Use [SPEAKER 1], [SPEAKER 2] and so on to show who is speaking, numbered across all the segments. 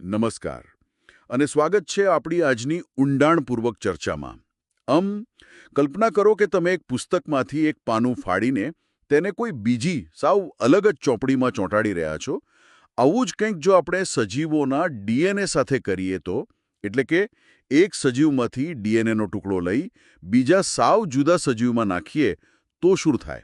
[SPEAKER 1] નમસ્કાર. અને સ્વાગત છે આપણી આજની ઊંડાણપૂર્વક ચર્ચામાં. અમ, કલ્પના કરો કે તમે એક પુસ્તકમાંથી એક પાનું ફાડીને તેને કોઈ બીજી, સાવ અલગ જ ચોપડીમાં ચોંટાડી રહ્યા છો. આવું જ કંઈક જો આપણે સજીવોના ડીએનએ સાથે કરીએ તો, એટલે કે એક સજીવમાંથી ડીએનએનો ટુકડો લઈ બીજા સાવ જુદા સજીવમાં નાખીએ તો શું થાય?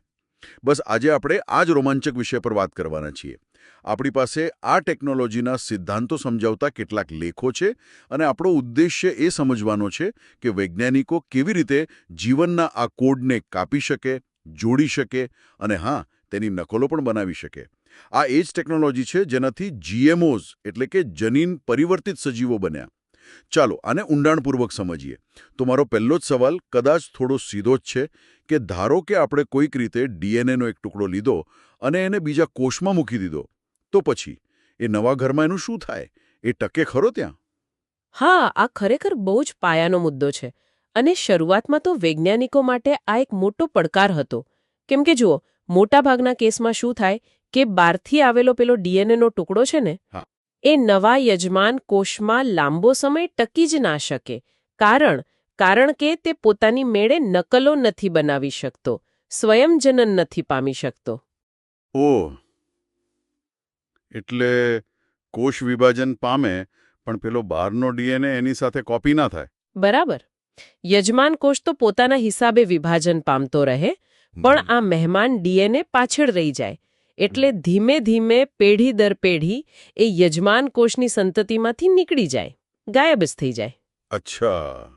[SPEAKER 1] બસ આજે આપણે આ જ રોમાંચક વિષય પર વાત કરવાના છીએ. આપણી પાસે આ ટેકનોલોજીના સિદ્ધાંતો સમજાવતા કેટલાક લેખો છે અને આપણો ઉદ્દેશ્ય એ સમજવાનો છે કે વૈજ્ઞાનિકો કેવી રીતે જીવનના આ કોડને કાપી શકે, જોડી શકે અને હા, તેની નકલો પણ બનાવી શકે. આ એ જ ટેકનોલોજી છે જેનાથી જીએમઓઝ એટલે કે જનીન પરિવર્તિત સજીવો બન્યા. ચાલો આને ઊંડાણપૂર્વક સમજીએ. તો મારો પહેલો જ સવાલ કદાચ થોડો સીધો જ છે કે ધારો કે આપણે કોઈક રીતે ડીએનએનો એક ટુકડો લીધો અને એને બીજા કોષમાં મૂકી દીધો તો પછી? એ નવા ઘરમાં એનું શું થાય? એ ટકે ખરો ત્યાં?
[SPEAKER 2] હા આ ખરેખર બહુ જ પાયાનો મુદ્દો છે. અને શરૂઆતમાં તો વૈજ્ઞાનિકો માટે આ એક મોટો પડકાર હતો. કેમ કે જુઓ મોટાભાગના કેસમાં શું થાય કે બારથી આવેલો પેલો ડીએનએનો ટુકડો છે ને એ નવા યજમાન કોષમાં લાંબો સમય ટકી જ ના શકે. કારણ કારણ કે તે પોતાની મેળે નકલો નથી બનાવી શકતો સ્વયંજનન નથી પામી શકતો.
[SPEAKER 1] ઓહ એટલે કોષ વિભાજન પામે પણ પેલો બહારનો ડીએનએ એની સાથે કોપી ના થાય.
[SPEAKER 2] બરાબર. યજમાન કોષ તો પોતાના હિસાબે વિભાજન પામતો રહે પણ આ મહેમાન ડીએનએ પાછળ રહી જાય. એટલે ધીમે ધીમે પેઢી દર પેઢી એ યજમાન કોષની સંતતિમાંથી નીકળી જાય. ગાયબ જ થઈ જાય.
[SPEAKER 1] અચ્છા.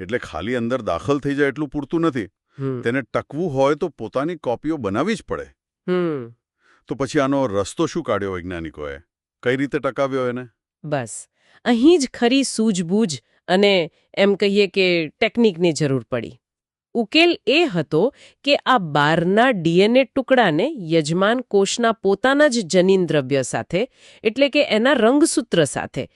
[SPEAKER 1] એટલે ખાલી અંદર દાખલ થઈ જાય એટલું પૂરતું નથી. તેને ટકવું હોય તો પોતાની કોપીઓ બનાવવી જ પડે.
[SPEAKER 2] હમ.
[SPEAKER 1] તો પછી આનો રસ્તો શું કાઢ્યો વૈજ્ઞાનિકોએ? કઈ રીતે ટકાવ્યો એને?
[SPEAKER 2] બસ. અહીં જ ખરી સૂઝબૂઝ અને એમ કહીએ કે ટેકનિકની જરૂર પડી. ઉકેલ એ હતો કે આ બારના ડીએનએ ટુકડાને યજમાન કોષના પોતાના જ જનીન દ્રવ્ય સાથે એટલે કે એના રંગસૂત્ર સાથે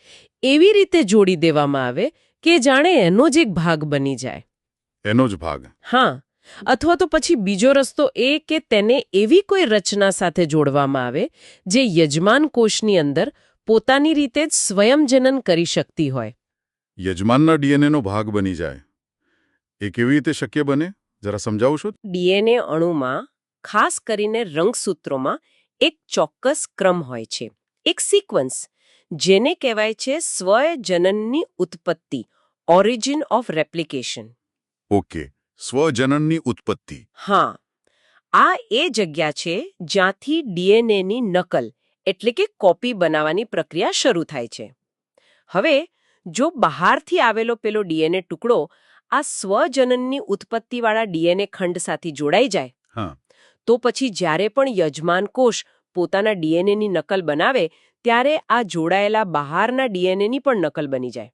[SPEAKER 2] એવી રીતે જોડી દેવામાં આવે કે જાણે એનો જ એક ભાગ બની જાય.
[SPEAKER 1] એનો જ ભાગ.
[SPEAKER 2] હા અથવા તો પછી બીજો રસ્તો એ કે તેને એવી કોઈ રચના સાથે જોડવામાં આવે જે યજમાન કોષની અંદર પોતાની રીતે જ સ્વયંજનન કરી શકતી હોય.
[SPEAKER 1] યજમાનના ડીએનએનો ભાગ બની જાય. એ કેવી રીતે શક્ય બને? જરા સમજાવશો
[SPEAKER 2] ડીએનએ અણુમાં ખાસ કરીને રંગસૂત્રોમાં એક ચોક્કસ ક્રમ હોય છે. એક સિક્વન્સ જેને કહેવાય છે સ્વયજનનની ઉત્પત્તિ ઓરિજિન ઓફ રેપ્લિકેશન
[SPEAKER 1] ઓકે. સ્વજનનની ઉત્પત્તિ.
[SPEAKER 2] હા. આ એ જગ્યા છે જ્યાંથી ડીએનએની નકલ એટલે કે કોપી બનાવવાની પ્રક્રિયા શરૂ થાય છે. હવે જો બહારથી આવેલો પેલો ડીએનએ ટુકડો આ સ્વજનનની ઉત્પત્તિવાળા ડીએનએ ખંડ સાથે જોડાઈ જાય
[SPEAKER 1] હા.
[SPEAKER 2] તો પછી જ્યારે પણ યજમાન કોષ પોતાના ડીએનએની નકલ બનાવે ત્યારે આ જોડાયેલા બહારના ડીએનએની પણ નકલ બની જાય.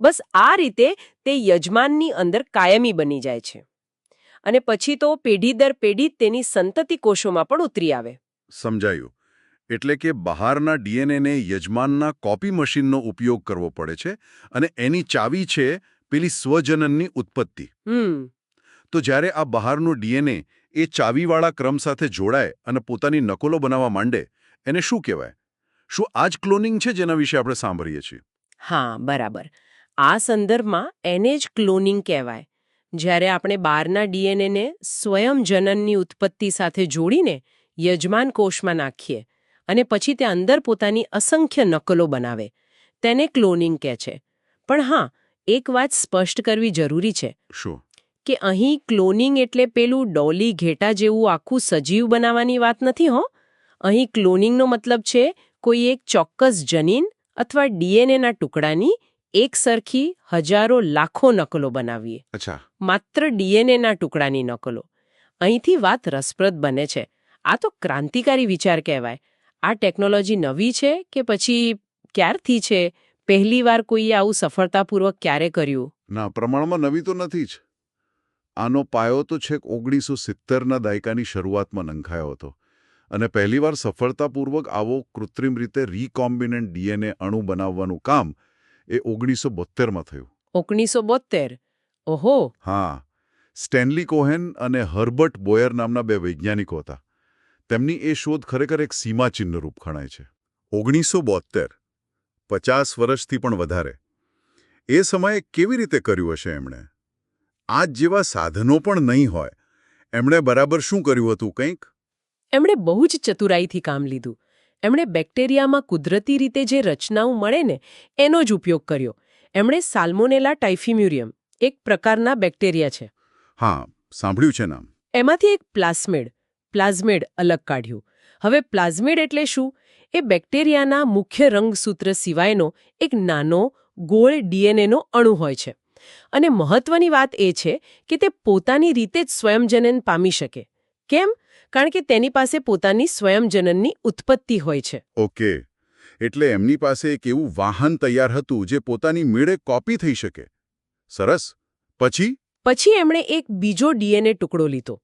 [SPEAKER 2] બસ આ રીતે તે યજમાનની અંદર કાયમી બની જાય છે. અને પછી તો પેઢી દર પેઢી તેની સંતતિ કોષોમાં પણ ઉતરી આવે.
[SPEAKER 1] સમજાયું. એટલે કે બહારના ડીએનએને યજમાનના કોપી મશીનનો ઉપયોગ કરવો પડે છે અને એની ચાવી છે પેલી સ્વજનનની ઉત્પત્તિ. તો જ્યારે આ બહારનું ડીએનએ એ ચાવીવાળા ક્રમ સાથે જોડાય અને પોતાની નકલો બનાવવા માંડે એને શું કહેવાય? શું આ જ ક્લોનિંગ છે જેના વિશે આપણે સાંભળીએ છીએ?
[SPEAKER 2] હા બરાબર. આ સંદર્ભમાં એને જ ક્લોનિંગ કહેવાય. જ્યારે આપણે બહારના ડીએનએને સ્વયં જનનની ઉત્પત્તિ સાથે જોડીને યજમાન કોષમાં નાખીએ અને પછી તે અંદર પોતાની અસંખ્ય નકલો બનાવે તેને ક્લોનિંગ કહે છે. પણ હા એક વાત સ્પષ્ટ કરવી જરૂરી છે.
[SPEAKER 1] શું?
[SPEAKER 2] કે અહીં ક્લોનિંગ એટલે પેલું ડોલી ઘેટા જેવું આખું સજીવ બનાવવાની વાત નથી હો. અહીં ક્લોનિંગનો મતલબ છે કોઈ એક ચોક્કસ જનીન અથવા ડીએનએના ટુકડાની એક સરખી હજારો લાખો નકલો બનાવીએ.
[SPEAKER 1] અચ્છા.
[SPEAKER 2] માત્ર ડીએનએના ટુકડાની નકલો. અહીંથી વાત રસપ્રદ બને છે. આ તો ક્રાંતિકારી વિચાર કહેવાય. આ ટેકનોલોજી નવી છે કે પછી ક્યારથી છે? પહેલીવાર કોઈએ આવું સફળતાપૂર્વક ક્યારે કર્યું?
[SPEAKER 1] ના પ્રમાણમાં નવી તો નથી જ. આનો પાયો તો છેક ઓગણીસો સિત્તેરના દાયકાની શરૂઆતમાં નંખાયો હતો. અને પહેલીવાર સફળતાપૂર્વક આવો કૃત્રિમ રીતે રીકોમ્બિનેન્ટ ડીએનએ અણુ બનાવવાનું કામ એ ઓગણીસો બોત્તેરમાં થયું.
[SPEAKER 2] ઓગણીસો બોત્તેર ઓહો.
[SPEAKER 1] હા. સ્ટેનલી કોહેન અને હર્બર્ટ બોયર નામના બે વૈજ્ઞાનિકો હતા. તેમની એ શોધ ખરેખર એક સીમાચિહ્ન રૂપ ખણાય છે. ઓગણીસો બોત્તેર પચાસ વર્ષથી પણ વધારે. એ સમયે કેવી રીતે કર્યું હશે એમણે? આજ જેવા સાધનો પણ નહીં હોય. એમણે બરાબર શું કર્યું હતું કંઈક?
[SPEAKER 2] એમણે બહુ જ ચતુરાઈથી કામ લીધું. એમણે બેક્ટેરિયામાં કુદરતી રીતે જે રચનાઓ મળે ને એનો જ ઉપયોગ કર્યો. એમણે સાલ્મોનેલા ટાઇફિમ્યુરિયમ એક પ્રકારના બેક્ટેરિયા છે.
[SPEAKER 1] હા સાંભળ્યું છે નામ.
[SPEAKER 2] એમાંથી એક પ્લાસ્મેડ પ્લાઝમેડ અલગ કાઢ્યું. હવે પ્લાઝમેડ એટલે શું? એ બેક્ટેરિયાના મુખ્ય રંગસૂત્ર સિવાયનો એક નાનો ગોળ ડીએનએનો અણુ હોય છે. અને મહત્વની વાત એ છે કે તે પોતાની રીતે જ સ્વયંજનન પામી શકે. કેમ? કારણ કે તેની પાસે પોતાની સ્વયંજનનની ઉત્પત્તિ હોય છે.
[SPEAKER 1] ઓકે. એટલે એમની પાસે એક એવું વાહન તૈયાર હતું જે પોતાની મેળે કોપી થઈ શકે. સરસ. પછી?
[SPEAKER 2] પછી એમણે એક બીજો ડીએનએ ટુકડો લીધો.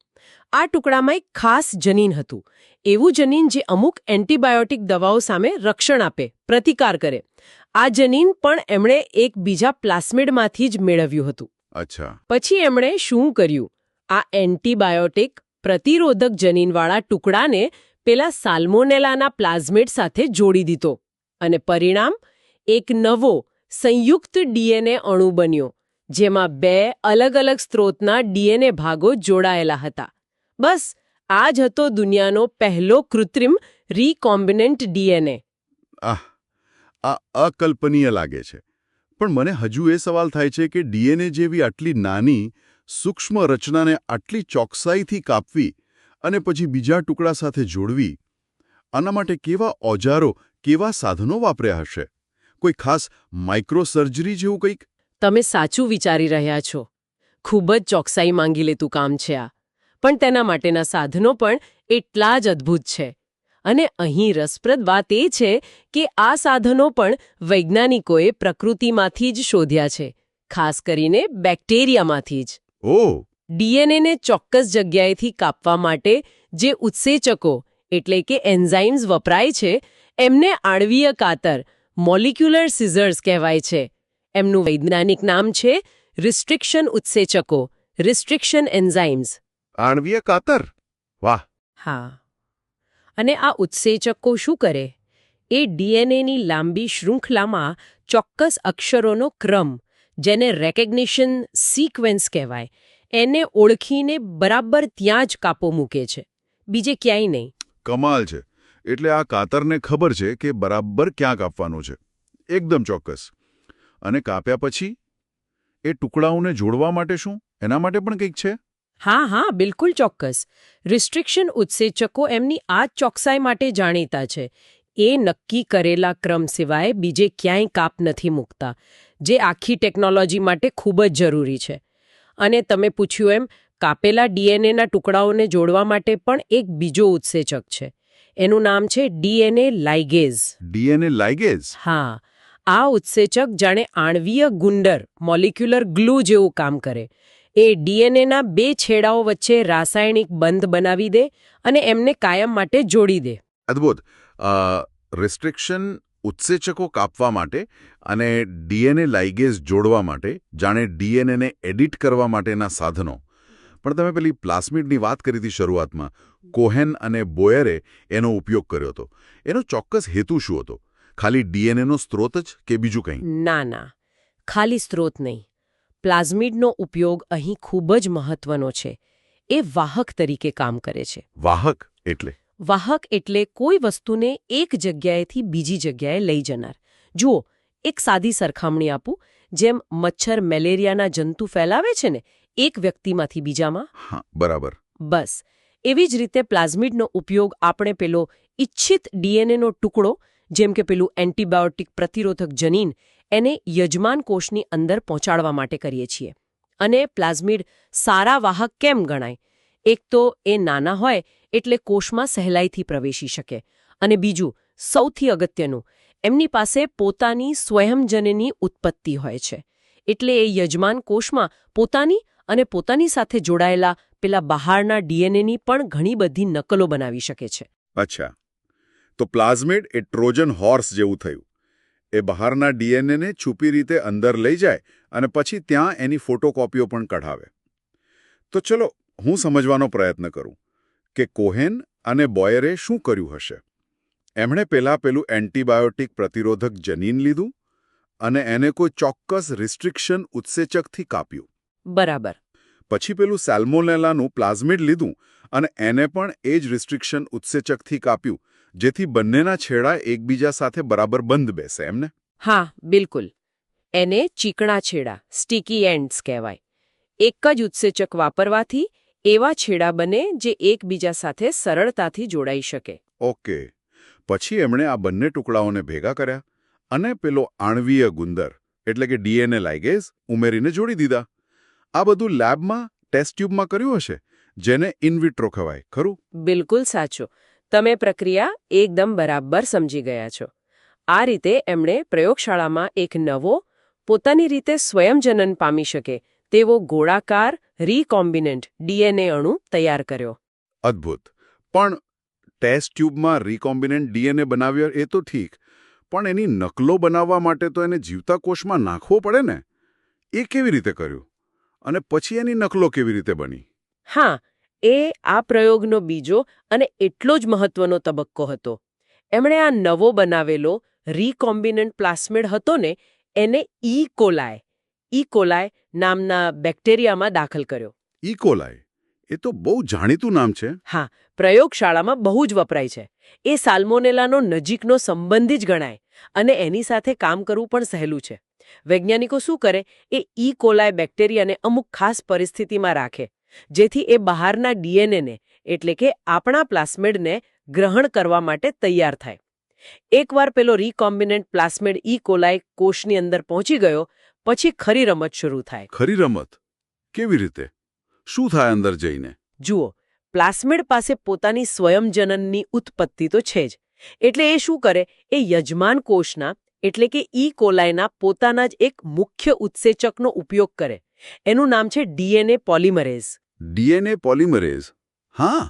[SPEAKER 2] આ ટુકડામાં એક ખાસ જનીન હતું. એવું જનીન જે અમુક એન્ટીબાયોટિક દવાઓ સામે રક્ષણ આપે પ્રતિકાર કરે. આ જનીન પણ એમણે એક બીજા પ્લાસ્મિડમાંથી જ મેળવ્યું હતું.
[SPEAKER 1] અચ્છા.
[SPEAKER 2] પછી એમણે શું કર્યું? આ એન્ટીબાયોટિક પ્રતિરોધક જનીનવાળા ટુકડાને પેલા સાલ્મોનેલાના પ્લાઝમેટ સાથે જોડી દીધો અને પરિણામ એક નવો સંયુક્ત ડીએનએ અણુ બન્યો, જેમાં બે અલગ અલગ સ્ત્રોતના ડીએનએ ભાગો જોડાયેલા હતા. બસ, આ જ હતો દુનિયાનો પહેલો કૃત્રિમ રીકોમ્બિનેન્ટ ડીએનએ.
[SPEAKER 1] આહ, આ અકલ્પનીય લાગે છે. પણ મને હજુ એ સવાલ થાય છે કે ડીએનએ જેવી આટલી નાની સૂક્ષ્મ રચનાને આટલી ચોકસાઈથી કાપવી અને પછી બીજા ટુકડા સાથે જોડવી, આના માટે કેવા ઓજારો, કેવા સાધનો વાપર્યા હશે? કોઈ ખાસ માઇક્રોસર્જરી જેવું કંઈક?
[SPEAKER 2] તમે સાચું વિચારી રહ્યા છો. ખૂબ જ ચોકસાઈ માંગી લેતું કામ છે આ. પણ તેના માટેના સાધનો પણ એટલા જ અદ્ભુત છે. અને અહીં રસપ્રદ વાત એ છે કે આ સાધનો પણ વૈજ્ઞાનિકોએ પ્રકૃતિમાંથી જ શોધ્યા છે, ખાસ કરીને બેક્ટેરિયામાંથી જ.
[SPEAKER 1] ઓહ.
[SPEAKER 2] ડીએનએને ચોક્કસ જગ્યાએથી કાપવા માટે જે ઉત્સેચકો એટલે કે એન્ઝાઇમ્સ વપરાય છે એમને આણવીય કાતર મોલિક્યુલર સિઝર્સ કહેવાય છે. એમનું વૈજ્ઞાનિક નામ છે રિસ્ટ્રિક્શન ઉત્સેચકો રિસ્ટ્રિક્શન એન્ઝાઇમ્સ.
[SPEAKER 1] આણવીય કાતર? વાહ.
[SPEAKER 2] હા. અને આ ઉત્સેચકો શું કરે? એ ડીએનએની લાંબી શૃંખલામાં ચોક્કસ અક્ષરોનો ક્રમ જેને રેકગ્નિશન સિક્વન્સ કહેવાય એને ઓળખીને બરાબર ત્યાં જ કાપો મૂકે છે. બીજે ક્યાંય નહીં.
[SPEAKER 1] કમાલ છે. એટલે આ કાતરને ખબર છે કે બરાબર ક્યાં કાપવાનું છે. એકદમ ચોક્કસ. અને કાપ્યા પછી? એ ટુકડાઓને જોડવા માટે શું? એના માટે પણ કંઈક છે?
[SPEAKER 2] હા હા બિલકુલ ચોક્કસ. રિસ્ટ્રિક્શન ઉત્સેચકો એમની આ ચોકસાઈ માટે જાણીતા છે. એ નક્કી કરેલા ક્રમ સિવાય બીજે ક્યાંય કાપ નથી મૂકતા. જે આખી ટેકનોલોજી માટે ખૂબ જ જરૂરી છે. અને તમે પૂછ્યું એમ કાપેલા ડીએનએના ટુકડાઓને જોડવા માટે પણ એક બીજો ઉત્સેચક છે. એનું નામ છે ડીએનએ લાઇગેઝ.
[SPEAKER 1] DNA ligase?
[SPEAKER 2] હા. આ ઉત્સેચક જાણે આણવીય ગુંડર મોલિક્યુલર ગ્લુ જેવું કામ કરે. એ ડીએનએના બે છેડાઓ વચ્ચે રાસાયણિક બંધ બનાવી દે અને એમને કાયમ માટે જોડી દે.
[SPEAKER 1] અદ્ભુત. રિસ્ટ્રિક્શન ઉત્સેચકો કાપવા માટે અને ડીએનએ લાઇગેઝ જોડવા માટે જાણે ડીએનએને એડિટ કરવા માટેના સાધનો. પણ તમે પેલી પ્લાસ્મિડની વાત કરી હતી શરૂઆતમાં કોહેન અને બોયરે એનો ઉપયોગ કર્યો હતો. એનો ચોક્કસ હેતુ શું હતો? ખાલી ડીએનએનો સ્ત્રોત જ કે બીજું કંઈ?
[SPEAKER 2] ના ના. ખાલી સ્ત્રોત નહીં. પ્લાઝમિડનો ઉપયોગ અહીં ખૂબ જ મહત્વનો છે. એ વાહક તરીકે કામ કરે છે.
[SPEAKER 1] વાહક એટલે?
[SPEAKER 2] વાહક એટલે કોઈ વસ્તુને એક જગ્યાએથી બીજી જગ્યાએ લઈ જનાર. જુઓ એક સાદી સરખામણી આપું જેમ મચ્છર મેલેરિયાના જંતુ ફેલાવે છે ને એક વ્યક્તિમાંથી બીજામાં?
[SPEAKER 1] હા બરાબર.
[SPEAKER 2] બસ. એવી જ રીતે પ્લાઝમિડનો ઉપયોગ આપણે પેલો ઇચ્છિત ડીએનએનો ટુકડો જેમ કે પેલું એન્ટીબાયોટિક પ્રતિરોધક જનીન એને યજમાન કોષની અંદર પહોંચાડવા માટે કરીએ છીએ. અને પ્લાઝમિડ સારા વાહક કેમ ગણાય? એક તો એ નાના હોય એટલે કોષમાં સહેલાઈથી પ્રવેશી શકે. અને બીજું, સૌથી અગત્યનું, એમની પાસે પોતાની સ્વયંજનની ઉત્પત્તિ હોય છે. એટલે એ યજમાન કોષમાં પોતાની અને પોતાની સાથે જોડાયેલા પેલા બહારના ડીએનએની પણ ઘણી બધી નકલો બનાવી શકે છે.
[SPEAKER 1] અચ્છા. તો પ્લાઝમેડ એ ટ્રોજન હોર્સ જેવું થયું. એ બહારના ડીએનએને છુપી રીતે અંદર લઈ જાય અને પછી ત્યાં એની ફોટોકોપીઓ પણ કઢાવે. તો ચલો, હું સમજવાનો પ્રયત્ન કરું. કે કોહેન અને બોયરે શું કર્યું હશે? એમણે પેલા પેલું એન્ટીબાયોટિક પ્રતિરોધક જનીન લીધું અને એને કોઈ ચોક્કસ રિસ્ટ્રિક્શન ઉત્સેચકથી કાપ્યું.
[SPEAKER 2] બરાબર.
[SPEAKER 1] પછી પેલું સેલ્મોનેલાનું પ્લાઝમિડ લીધું અને એને પણ એ જ રિસ્ટ્રિક્શન ઉત્સેચકથી કાપ્યું જેથી બંનેના છેડા એકબીજા સાથે બરાબર બંધ બેસે એમને?
[SPEAKER 2] હા બિલકુલ. એને ચીકણા છેડા સ્ટીકી એન્ડ્સ કહેવાય. એક જ ઉત્સેચક વાપરવાથી એવા છેડા બને જે એકબીજા સાથે સરળતાથી જોડાઈ શકે.
[SPEAKER 1] ઓકે. પછી એમણે આ બંને ટુકડાઓને ભેગા કર્યા અને પેલો આણવીય ગુંદર એટલે કે ડીએનએ લાઇગેઝ ઉમેરીને જોડી દીધા. આ બધું લેબમાં ટેસ્ટ ટ્યુબમાં કર્યું હશે જેને ઇનવિટ્રો કહેવાય ખરું?
[SPEAKER 2] બિલકુલ સાચું. તમે પ્રક્રિયા એકદમ બરાબર સમજી ગયા છો. આ રીતે એમણે પ્રયોગશાળામાં એક નવો પોતાની રીતે સ્વયંજનન પામી શકે તેવો ગોળાકાર રીકોમ્બિનન્ટ ડીએનએ અણુ તૈયાર કર્યો.
[SPEAKER 1] અદ્ભુત. પણ ટેસ્ટ ટ્યુબમાં રીકોમ્બિનેન્ટ ડીએનએ બનાવ્યો એ તો ઠીક પણ એની નકલો બનાવવા માટે તો એને જીવતા કોષમાં નાખવો પડે ને? એ કેવી રીતે કર્યું? અને પછી એની નકલો કેવી રીતે બની?
[SPEAKER 2] હા એ આ પ્રયોગનો બીજો અને એટલો જ મહત્વનો તબક્કો હતો. એમણે આ નવો બનાવેલો રીકોમ્બિનેન્ટ પ્લાસ્મિડ હતો ને એને ઈ કોલાય. ઈ કોલાય નામના બેક્ટેરિયામાં દાખલ કર્યો.
[SPEAKER 1] ઇકોલાય એ તો બહુ જાણીતું નામ છે.
[SPEAKER 2] હા પ્રયોગશાળામાં બહુ જ વપરાય છે. એ સાલ્મોનેલાનો નજીકનો સંબંધી જ ગણાય અને એની સાથે કામ કરવું પણ સહેલું છે. વૈજ્ઞાનિકો શું કરે? એ ઈ કોલાય બેક્ટેરિયાને અમુક ખાસ પરિસ્થિતિમાં રાખે જેથી એ બહારના ડીએનએને એટલે કે આપણા પ્લાસ્મિડને ગ્રહણ કરવા માટે તૈયાર થાય. એકવાર પેલો રીકોમ્બિનેન્ટ પ્લાસ્મિડ ઈ કોલાય કોષની અંદર પહોંચી ગયો પછી ખરી રમત શરૂ થાય.
[SPEAKER 1] ખરી રમત? કેવી રીતે? શું થાય અંદર જઈને?
[SPEAKER 2] જુઓ પ્લાસ્મિડ પાસે પોતાની સ્વયંજનનની ઉત્પત્તિ તો છે જ. એટલે એ શું કરે? એ યજમાન કોષના એટલે કે ઈ કોલાયના પોતાના જ એક મુખ્ય ઉત્સેચકનો ઉપયોગ કરે. એનું નામ છે ડીએનએ પોલિમરેઝ.
[SPEAKER 1] DNA polymerase? હા.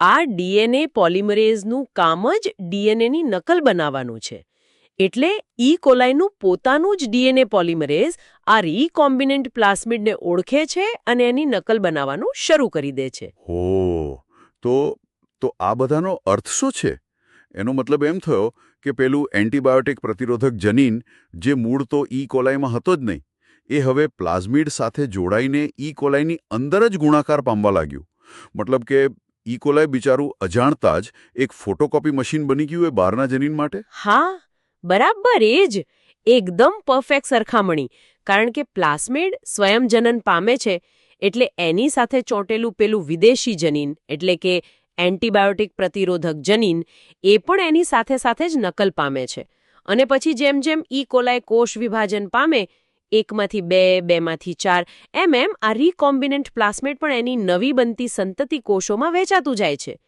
[SPEAKER 2] આ ડીએનએ પોલિમરેઝનું કામ જ ડીએનએની નકલ બનાવવાનું છે. એટલે ઈ કોલાઈનું પોતાનું જ ડીએનએ પોલિમરેઝ આ રીકોમ્બિનેન્ટ પ્લાસ્મિડને ઓળખે છે અને એની નકલ બનાવવાનું શરૂ કરી દે છે.
[SPEAKER 1] હો તો તો આ બધાનો અર્થ શું છે? એનો મતલબ એમ થયો કે પેલું એન્ટીબાયોટિક પ્રતિરોધક જનીન જે મૂળ તો ઈ કોલાઈમાં હતો જ નહીં એ હવે પ્લાઝમિડ સાથે જોડાઈને ઈ કોલાઈની અંદર જ ગુણાકાર પામવા લાગ્યું. મતલબ કે ઈ કોલાઈ બિચારું અજાણતા જ એક ફોટોકોપી મશીન બની ગયું એ બહારના જનીન માટે?
[SPEAKER 2] હા બરાબર એ જ. એકદમ પરફેક્ટ સરખામણી. કારણ કે પ્લાસ્મેડ સ્વયંજનન પામે છે, એટલે એની સાથે ચોંટેલું પેલું વિદેશી જનીન, એટલે કે એન્ટીબાયોટિક પ્રતિરોધક જનીન, એ પણ એની સાથે સાથે જ નકલ પામે છે. અને પછી જેમ જેમ ઈ કોલાય કોષ વિભાજન પામે, એકમાંથી બે, બેમાંથી ચાર, એમ એમ આ રીકોમ્બિનેન્ટ પ્લાસ્મેટ પણ એની નવી બનતી સંતતિ કોષોમાં વહેંચાતું જાય છે.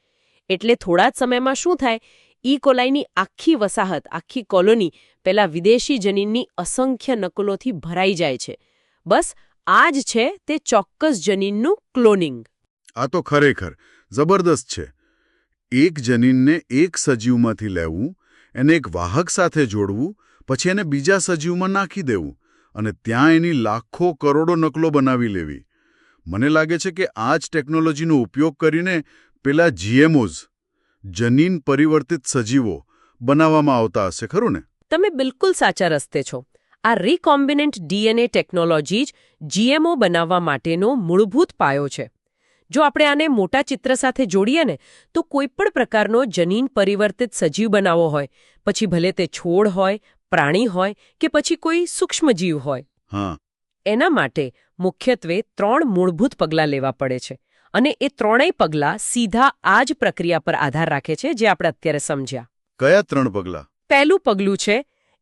[SPEAKER 2] એટલે થોડા જ સમયમાં શું થાય? ઈ કોલાઈની આખી વસાહત, આખી કોલોની પેલા વિદેશી જનીનની અસંખ્ય નકલોથી ભરાઈ જાય છે. બસ આ જ છે તે ચોક્કસ જનીનનું ક્લોનિંગ.
[SPEAKER 1] આ તો ખરેખર જબરદસ્ત છે. એક જનીનને એક સજીવમાંથી લેવું, એને એક વાહક સાથે જોડવું, પછી એને બીજા સજીવમાં નાખી દેવું અને ત્યાં એની લાખો કરોડો નકલો બનાવી લેવી. મને લાગે છે કે આ જ ટેકનોલોજીનો ઉપયોગ કરીને પેલા જીએમઓઝ જનીન પરિવર્તિત સજીવો બનાવવામાં આવતા હશે ખરું ને?
[SPEAKER 2] તમે બિલકુલ સાચા રસ્તે છો. આ રિકોમ્બિનેન્ટ ડીએનએ ટેકનોલોજી જ જીએમઓ બનાવવા માટેનો મૂળભૂત પાયો છે. જો આપણે આને મોટા ચિત્ર સાથે જોડીએ ને તો કોઈપણ પ્રકારનો જનીન પરિવર્તિત સજીવ બનાવવો હોય. પછી ભલે તે છોડ હોય પ્રાણી હોય કે પછી કોઈ સૂક્ષ્મજીવ હોય.
[SPEAKER 1] હા.
[SPEAKER 2] એના માટે મુખ્યત્વે ત્રણ મૂળભૂત પગલાં લેવા પડે છે. અને એ ત્રણેય પગલાં સીધા આ જ પ્રક્રિયા પર આધાર રાખે છે જે આપણે અત્યારે સમજ્યા.
[SPEAKER 1] કયા ત્રણ પગલાં?
[SPEAKER 2] પહેલું પગલું છે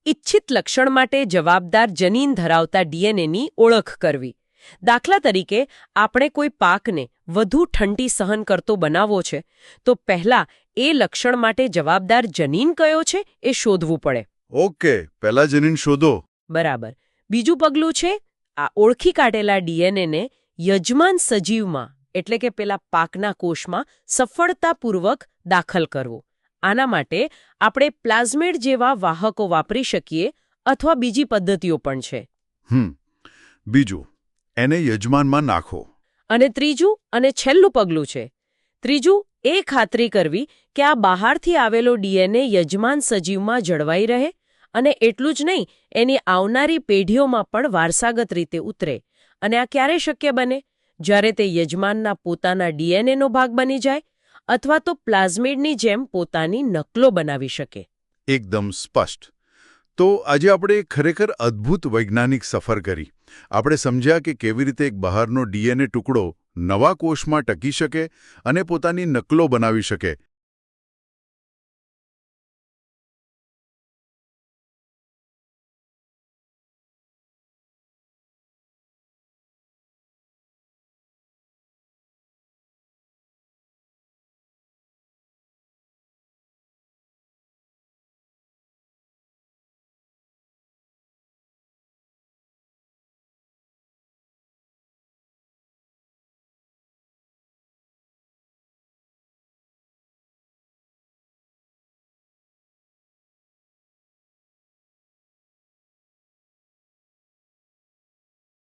[SPEAKER 2] ઇચ્છિત લક્ષણ માટે જવાબદાર જનીન ધરાવતા ડીએનએની ઓળખ કરવી. દાખલા તરીકે આપણે કોઈ પાકને વધુ ઠંડી સહન કરતો બનાવવો છે તો પહેલા એ લક્ષણ માટે જવાબદાર જનીન કયો છે એ શોધવું પડે.
[SPEAKER 1] ઓકે પહેલા જનીન શોધો.
[SPEAKER 2] બરાબર. બીજું પગલું છે આ ઓળખી કાઢેલા ડીએનએને યજમાન સજીવમાં એટલે કે પેલા પાકના કોષમાં સફળતાપૂર્વક દાખલ કરવું. આના માટે આપણે પ્લાઝમેડ જેવા વાહકો વાપરી શકીએ અથવા બીજી પદ્ધતિઓ પણ છે.
[SPEAKER 1] હમ બીજું એને યજમાનમાં નાખો.
[SPEAKER 2] અને ત્રીજું અને છેલ્લું પગલું છે. ત્રીજું એ ખાતરી કરવી કે આ બહારથી આવેલો ડીએનએ યજમાન સજીવમાં જળવાઈ રહે અને એટલું જ નહીં એની આવનારી પેઢીઓમાં પણ વારસાગત રીતે ઉતરે. અને આ ક્યારે શક્ય બને? જ્યારે તે યજમાનના પોતાના ડીએનએનો ભાગ બની જાય અથવા તો પ્લાઝમિડની જેમ પોતાની નકલો બનાવી શકે.
[SPEAKER 1] એકદમ સ્પષ્ટ. તો આજે આપણે ખરેખર અદ્ભુત વૈજ્ઞાનિક સફર કરી. આપણે સમજ્યા કે કેવી રીતે એક બહારનો ડીએનએ ટુકડો નવા કોષમાં ટકી શકે અને પોતાની નકલો બનાવી શકે.